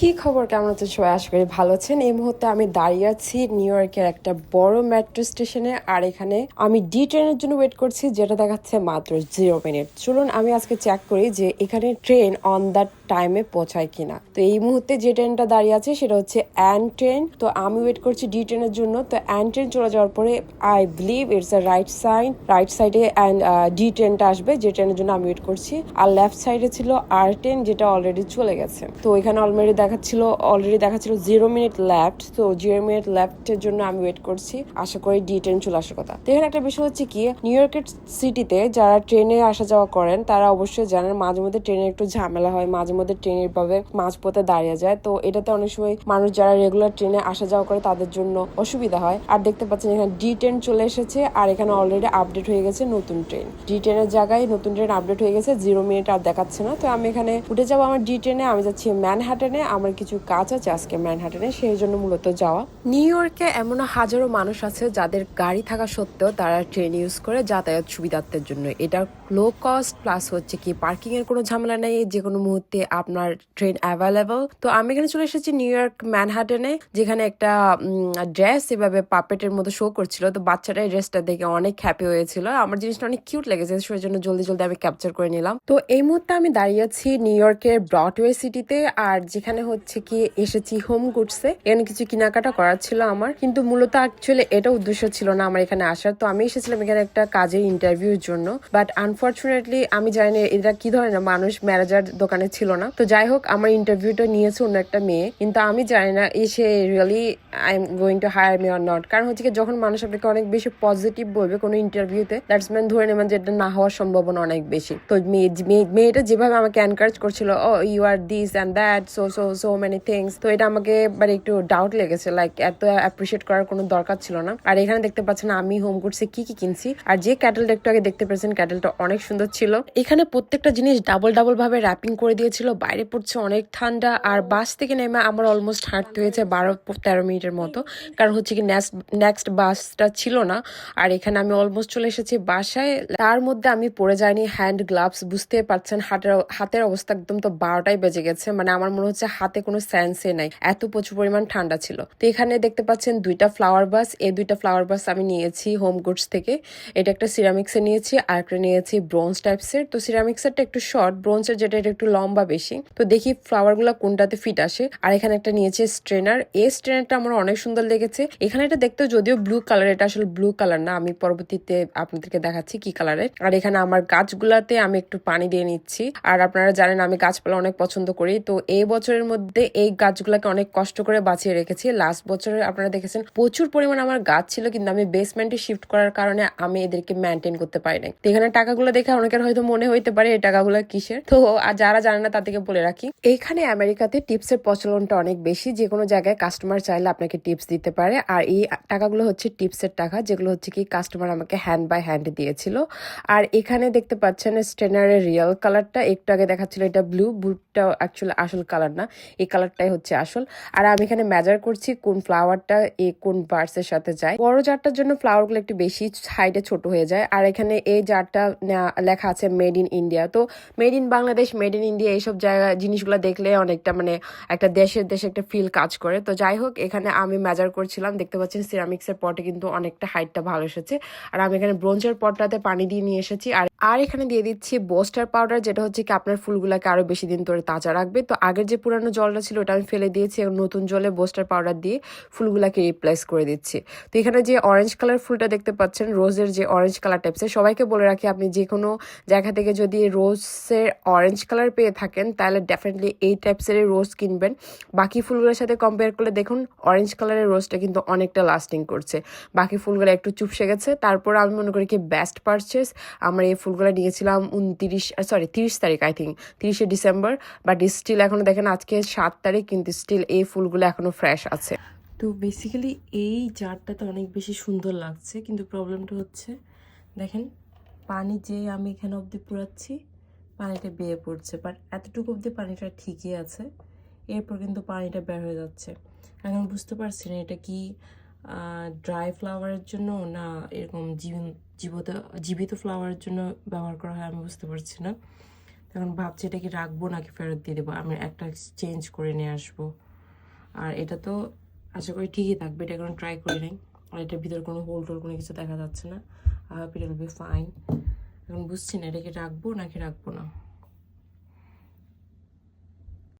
কি খবর? কেমন আছেন সবাই? আশা করি ভালো আছেন। এই মুহূর্তে আমি দাঁড়িয়ে আছি নিউ ইয়র্কের একটা বড় মেট্রো স্টেশনে, আর এখানে আমি ডি ট্রেনের জন্য ওয়েট করছি, যেটা দেখাচ্ছে মাত্র জিরো মিনিট চলুন, আমি আজকে চেক করি যে এখানে ট্রেন অন দ্য টাইমে পৌঁছায় কিনা। তো এই মুহূর্তে যে ট্রেনটা দাঁড়িয়ে আছে, সেটা হচ্ছে অ্যান ট্রেন তো আমি ওয়েট করছি ডি ট্রেনের জন্য। তো অ্যান ট্রেন চলে যাওয়ার পরে I believe it's a right side right সাইডে অ্যান্ড ডি ট্রেনটা আসবে, যে ট্রেনের জন্য আমি ওয়েট করছি। আর লেফট সাইডে ছিল আর ট্রেন যেটা অলরেডি চলে গেছে। তো এখানে অলরেডি দেখাচ্ছিল অলরেডি দেখাচ্ছিল জিরো মিনিট লেফট তো জিরো মিনিট লেফটের জন্য আমি ওয়েট করছি। আশা করি ডি ট্রেন চলে আসার কথা। তো এখানে একটা বিষয় হচ্ছে কি নিউ ইয়র্কের সিটিতে যারা ট্রেনে আসা যাওয়া করেন, তারা অবশ্যই জানেন মাঝে মধ্যে ট্রেনে একটু ঝামেলা হয়, মাঝে মধ্যে ট্রেনের ভাবে মাঝপথে দাঁড়িয়ে যায়। তো এটাতে অনেক সময় মানুষ যারা রেগুলার ট্রেনে আসা যাওয়া করে, তাদের জন্য অসুবিধা হয়। আর দেখতে পাচ্ছেন এখানে ডি ট্রেন চলে এসেছে, আর এখানে অলরেডি আপডেট হয়ে গেছে নতুন ট্রেন ডি ট্রেনের জায়গায় নতুন ট্রেন আপডেট হয়ে গেছে জিরো মিনিট আর দেখাচ্ছে না। তো আমি এখানে উঠে যাব আমার ডি ট্রেনে আমি যাচ্ছি ম্যানহাটনে আমার কিছু কাজ আছে আজকে ম্যানহাটনে, সেই জন্য মূলত যাওয়া। নিউ ইয়র্কে এমন হাজারো মানুষ আছে যাদের গাড়ি থাকা সত্ত্বেও তারা ট্রেন ইউজ করে যাতায়াত সুবিধার্থের জন্য। এটা লো কস্ট প্লাস হচ্ছে কি পার্কিং এর কোনো ঝামেলা নেই, যে কোনো মুহূর্তে আপনার ট্রেন অ্যাভেলেবল তো আমি এখানে চলে এসেছি নিউ ইয়র্ক ম্যানহাটনে, যেখানে একটা ড্রেস এভাবে পাপেটের মতো শো করছিল। তো বাচ্চাটা এই ড্রেসটা দেখে অনেক হ্যাপি হয়েছিল। আমার জিনিসটা অনেক কিউট লেগেছে, সেই জন্য জলদি জলদি আমি ক্যাপচার করে নিলাম। তো এই মুহূর্তে আমি দাঁড়িয়ে আছি নিউ ইয়র্কের ব্রডওয়ে সিটিতে আর যেখানে হচ্ছে কি, এসেছি হোম গুডসে এখানে কিছু কেনাকাটা করার ছিল আমার। কিন্তু মূলত অ্যাকচুয়ালি এটা উদ্দেশ্য ছিল না আমার এখানে আসার। তো আমি এসেছিলাম এখানে একটা কাজের ইন্টারভিউর জন্য। বাট আনফর্চুনেটলি আমি জানি না এটা কি ধরনের মানুষ ম্যানেজার দোকানে ছিল না। তো যাই হোক, আমার ইন্টারভিউটা নিয়েছে অন্য একটা মেয়ে। কিন্তু আমি জানি না এসে really I am going to hire me or not কারণ হচ্ছে কি, যখন মানুষ আপনাকে অনেক বেশি পজিটিভ বলবে কোনো ইন্টারভিউতে দ্যাটস ম্যান ধরে নেবেন যে এটা না হওয়ার সম্ভাবনা অনেক বেশি। তো মেয়ে, মেয়ে- মেয়েটা যেভাবে আমাকে এনকারেজ করছিল ও you are this and that so so so many things তো এটা আমাকে মানে একটু ডাউট লেগেছে লাইক এত অ্যাপ্রিসিয়েট করার কোনো দরকার ছিল না। আর এখানে দেখতে পাচ্ছেন আমি হোম গুডসে কি কি কিনছি। আর যে ক্যাটেলটা একটু আগে দেখতে পেয়েছেন ক্যাটেলটা অনেক সুন্দর ছিল। এখানে প্রত্যেকটা জিনিস ডাবল ডাবল ভাবে র্যাপিং করে দিয়েছিল। বাইরে পড়ছে অনেক ঠান্ডা, আর বাস থেকে নেমে আমার অলমোস্ট হাঁটতে হয়েছে বারো, তেরো মিনিটের মতো। কারণ হচ্ছে কি নেক্সট নেক্সট বাসটা ছিল না। আর এখানে আমি অলমোস্ট চলে এসেছি বাসায়। তার মধ্যে আমি পরে যাইনি হ্যান্ড গ্লাভস বুঝতে পারছেন হাতের হাতের অবস্থা একদম তো বারোটাই বেজে গেছে। মানে আমার মনে হচ্ছে হাতে কোনো সেন্সে নাই। এত প্রচুর পরিমাণ ঠান্ডা ছিল। তো এখানে দেখতে পাচ্ছেন দুইটা ফ্লাওয়ার বাস এই দুইটা ফ্লাওয়ার বাস আমি নিয়েছি হোম গুডস থেকে। এটা একটা সিরামিক্সের নিয়েছি, আর একটা নিয়েছি ব্রোঞ্জ টাইপসের তো সিরামিক্সেরটা একটু শর্ট ব্রোঞ্জের যেটা এটা একটু লম্বা বেশি। তো দেখি ফ্লাওয়ারগুলা কোনটাতে ফিট আসে। আর এখানে একটা নিয়েছি স্ট্রেনার এই স্ট্রেনারটা আমার অনেক সুন্দর লেগেছে। এখানে এটা দেখতে যদিও ব্লু কালার এটা আসলে ব্লু কালার না। আমি পরবর্তীতে আপনাদেরকে দেখাচ্ছি কি কালারের আর এখানে আমার গাছগুলাতে আমি একটু পানি দিয়ে নিচ্ছি। আর আপনারা জানেন আমি গাছপালা অনেক পছন্দ করি। তো এই বছরের মধ্যে এই গাছগুলাকে অনেক কষ্ট করে বাঁচিয়ে রেখেছি। লাস্ট বছরে আপনারা দেখেছেন, প্রচুর পরিমাণ আমার গাছ ছিল, কিন্তু আমি বেসমেন্টে শিফট করার কারণে আমি এদেরকে মেনটেন করতে পারি নাই। এখানে টাকাগুলো দেখে অনেকের হয়তো মনে হইতে পারে, এই টাকাগুলো কিসের? তো আর যারা জানে না, তাদেরকে বলে রাখি। এইখানে আমেরিকাতে টিপসের প্রচলনটা অনেক বেশি। যে কোনো জায়গায় কাস্টমার চাইলে আপনাকে টিপস দিতে পারে। আর এই টাকাগুলো হচ্ছে টিপসের টাকা, যেগুলো হচ্ছে কি কাস্টমার আমাকে হ্যান্ড বাই হ্যান্ড দিয়েছিল। আর এখানে দেখতে পাচ্ছেন স্টেনারের রিয়েল কালারটা একটু আগে দেখাচ্ছিল এটা ব্লু ব্লুটা অ্যাকচুয়ালি আসল কালার না। এই কালারটাই হচ্ছে আসল। আর আমি এখানে মেজার করছি কোন ফ্লাওয়ারটা এই কোন বার্সের সাথে যায়। বড় জারটার জন্য ফ্লাওয়ারগুলো একটু বেশি সাইডে ছোট হয়ে যায়। আর এখানে এই জারটা লেখা আছে মেড ইন ইন্ডিয়া তো made in Bangladesh made in India এইসব জায়গা, জিনিসগুলো দেখলে অনেকটা মানে একটা দেশের দেশে একটা ফিল কাজ করে। তো যাই হোক, এখানে আমি মেজার করছিলাম। দেখতে পাচ্ছেন সিরামিক্সের পটে কিন্তু অনেকটা হাইটটা ভালো এসেছে। আর আমি এখানে ব্রোঞ্জের পটটাতে পানি দিয়ে নিয়ে এসেছি। আর আর এখানে দিয়ে দিচ্ছি বোস্টার পাউডার যেটা হচ্ছে কি আপনার ফুলগুলোকে আরও বেশি দিন ধরে তাজা রাখবে। তো আগের যে পুরানো জলটা ছিল ওটা আমি ফেলে দিয়েছি এবং নতুন জলে বোস্টার পাউডার দিয়ে ফুলগুলাকে রিপ্লেস করে দিচ্ছি। তো এখানে যে অরেঞ্জ কালার ফুলটা দেখতে পাচ্ছেন রোজের যে অরেঞ্জ কালার টাইপসের সবাইকে বলে রাখি আপনি যে কোনো জায়গা থেকে যদি রোজের অরেঞ্জ কালার পেয়ে থাকেন, তাহলে ডেফিনেটলি এই টাইপসের রোজ কিনবেন। বাকি ফুলগুলোর সাথে কম্পেয়ার করলে দেখুন অরেঞ্জ কালারের রোজটা কিন্তু অনেকটা লাস্টিং করছে। বাকি ফুলগুলো একটু চুপসে গেছে। তারপর আমি মনে করি কি বেস্ট পারচেস আমরা এই ফুলগুলো নিয়েছিলাম উনত্রিশ সরি তিরিশ তারিখ আই থিঙ্ক তিরিশে ডিসেম্বর। বাট স্টিল এখনও দেখেন, আজকে সাত তারিখ কিন্তু স্টিল এই ফুলগুলো এখনও ফ্রেশ আছে। তো বেসিক্যালি এই জারটাতে অনেক বেশি সুন্দর লাগছে, কিন্তু প্রবলেমটা হচ্ছে, দেখেন, পানি যে আমি এখানে অবধি পুরাচ্ছি পানিটা বেয়ে পড়ছে বাট এতটুকু অবধি পানিটা ঠিকই আছে, এরপর কিন্তু পানিটা বের হয়ে যাচ্ছে। এখন বুঝতে পারছি না এটা কি ড্রাই ফ্লাওয়ারের জন্য না এরকম জীবন জীবত, জীবিত ফ্লাওয়ারের জন্য ব্যবহার করা হয় আমি বুঝতে পারছি না। এখন ভাবছি, এটা কি রাখব নাকি ফেরত দিয়ে দেবো? আমি একটা চেঞ্জ করে নিয়ে আসব। আর এটা তো আশা করি ঠিকই থাকবে, এটা এখন ট্রাই করি নাই। আর এটার ভিতরে কোনো হোল টোল কোনো কিছু দেখা যাচ্ছে না। আর ইট উইল বি ফাইন এখন বুঝছি না, এটা কি রাখব নাকি রাখব না।